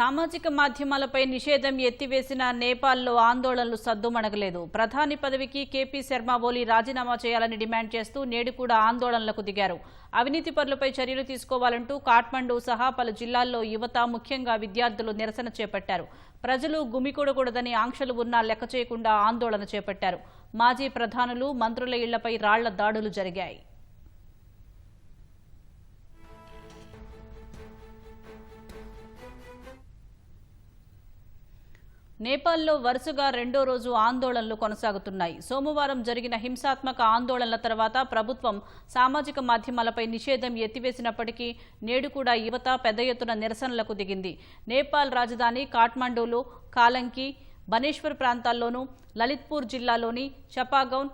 సామాజిక మాధ్యమాలపై నిషేధం ఎత్తివేసిన నేపాల్లో ఆందోళనలు సద్దుమణగలేదు. ప్రధాని పదవికి కేపీ శర్మ ఓలీ రాజీనామా చేయాలని డిమాండ్ చేస్తూ నేడు కూడా ఆందోళనలకు దిగారు. అవినీతి పరులపై చర్యలు తీసుకోవాలంటూ కాఠ్మండు సహా పలు జిల్లాల్లో యువత ముఖ్యంగా విద్యార్థులు నిరసన చేపట్టారు. ప్రజలు గుమికూడకూడదని ఆంక్షలు ఉన్నా లెక్క చేయకుండా ఆందోళన చేపట్టారు. మాజీ ప్రధానులు మంత్రుల ఇళ్ళపై రాళ్ళ దాడులు జరిగాయి. నేపాల్లో వరుసగా రెండో రోజు ఆందోళనలు కొనసాగుతున్నాయి. సోమవారం జరిగిన హింసాత్మక ఆందోళనల తర్వాత ప్రభుత్వం సామాజిక మాధ్యమాలపై నిషేధం ఎత్తివేసినప్పటికీ నేడు కూడా యువత పెద్ద ఎత్తున నిరసనలకు దిగింది. నేపాల్ రాజధాని కాఠ్మండూలో కాలంకి బనేశ్వర్ ప్రాంతాల్లోనూ లలిత్పూర్ జిల్లాలోని చపాగౌన్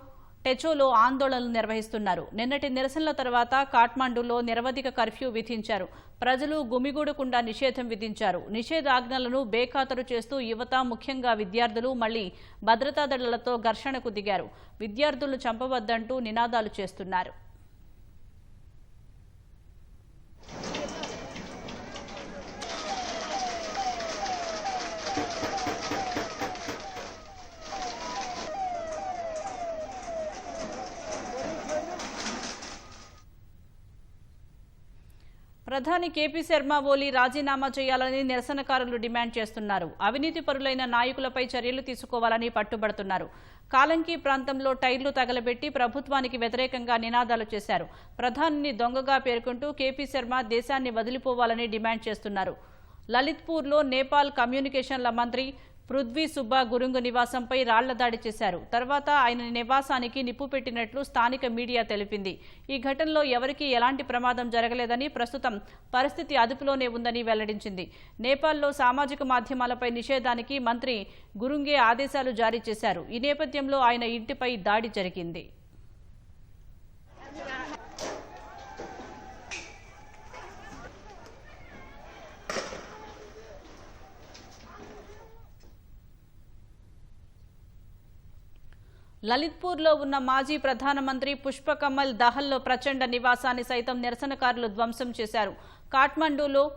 టెచోలో ఆందోళనలు నిర్వహిస్తున్నారు. నిన్నటి నిరసనల తర్వాత కాఠ్మండూలో నిరవధిక కర్ఫ్యూ విధించారు. ప్రజలు గుమిగూడకుండా నిషేధం విధించారు. నిషేధాజ్ఞలను బేఖాతరు చేస్తూ యువత ముఖ్యంగా విద్యార్థులు మళ్ళీ భద్రతా దళాలతో ఘర్షణకు దిగారు. విద్యార్థులను చంపవద్దంటూ నినాదాలు చేస్తున్నారు. ప్రధాని కేపీ శర్మ ఓలీ రాజీనామా చేయాలని నిరసనకారులు డిమాండ్ చేస్తున్నారు. అవినీతి పరులైన నాయకులపై చర్యలు తీసుకోవాలని పట్టుబడుతున్నారు. కాలంకి ప్రాంతంలో టైర్లు తగలబెట్టి ప్రభుత్వానికి వ్యతిరేకంగా నినాదాలు చేశారు. ప్రధానిని దొంగగా పేర్కొంటూ కేపీ శర్మ దేశాన్ని వదిలిపోవాలని డిమాండ్ చేస్తున్నారు. లలిత్పూర్లో నేపాల్ కమ్యూనికేషన్ల మంత్రి పృథ్వీ సుబ్బా గురుంగు నివాసంపై రాళ్ళ దాడి చేశారు. తర్వాత ఆయన నివాసానికి నిప్పు పెట్టినట్లు స్థానిక మీడియా తెలిపింది. ఈ ఘటనలో ఎవరికీ ఎలాంటి ప్రమాదం జరగలేదని ప్రస్తుతం పరిస్థితి అదుపులోనే ఉందని వెల్లడించింది. నేపాల్లో సామాజిక మాధ్యమాలపై నిషేధానికి మంత్రి గురుంగే ఆదేశాలు జారీ చేశారు. ఈ నేపథ్యంలో ఆయన ఇంటిపై దాడి జరిగింది. లలిత్పూర్లో ఉన్న మాజీ ప్రధానమంత్రి పుష్పకమల్ దహల్లో ప్రచండ నివాసాన్ని సైతం నిరసనకారులు ధ్వంసం చేశారు. కాఠ్మండూలో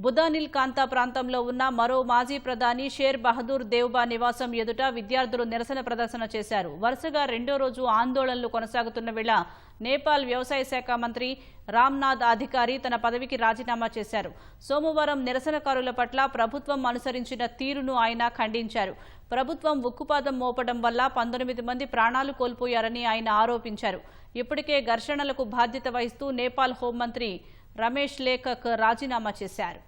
బుధానిల్ కాంతా ప్రాంతంలో ఉన్న మరో మాజీ ప్రధాని షేర్ బహదూర్ దేవ్బా నివాసం ఎదుట విద్యార్థులు నిరసన ప్రదర్శన చేశారు. వరుసగా రెండో రోజు ఆందోళనలు కొనసాగుతున్న వేళ నేపాల్ వ్యవసాయ శాఖ మంత్రి రామ్నాథ్ అధికారి తన పదవికి రాజీనామా చేశారు. సోమవారం నిరసనకారుల పట్ల ప్రభుత్వం అనుసరించిన తీరును ఆయన ఖండించారు. ప్రభుత్వం ఉక్కుపాదం మోపడం వల్ల పంతొమ్మిది మంది ప్రాణాలు కోల్పోయారని ఆయన ఆరోపించారు. ఇప్పటికే ఘర్షణలకు బాధ్యత వహిస్తూ నేపాల్ హోంమంత్రి రమేష్ లేఖక్ రాజీనామా చేశారు.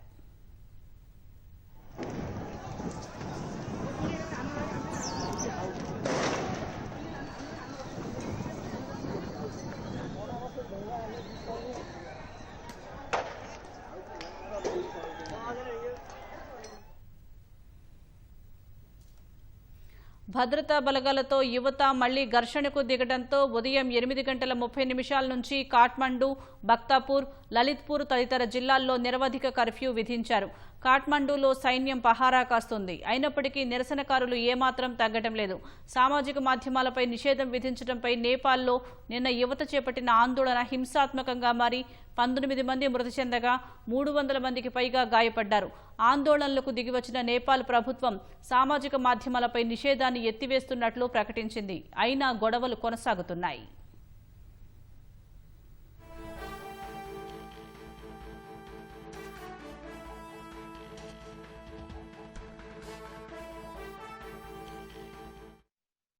భద్రతా బలగాలతో యువత మళ్ళీ ఘర్షణకు దిగడంతో ఉదయం ఎనిమిది గంటల ముప్పై నిమిషాల నుంచి కాఠ్మండు బక్తాపూర్ లలిత్పూర్ తదితర జిల్లాల్లో నిరవధిక కర్ఫ్యూ విధించారు. కాఠ్మండూలో సైన్యం పహారా కాస్తుంది. అయినప్పటికీ నిరసనకారులు ఏమాత్రం తగ్గటం లేదు. సామాజిక మాధ్యమాలపై నిషేధం విధించడంపై నేపాల్లో నిన్న యువత చేపట్టిన ఆందోళన హింసాత్మకంగా మారి పంతొమ్మిది మంది మృతి చెందగా మూడు వందల మందికి పైగా గాయపడ్డారు. ఆందోళనలకు దిగివచ్చిన నేపాల్ ప్రభుత్వం సామాజిక మాధ్యమాలపై నిషేధాన్ని ఎత్తివేస్తున్నట్లు ప్రకటించింది. అయినా గొడవలు కొనసాగుతున్నాయి.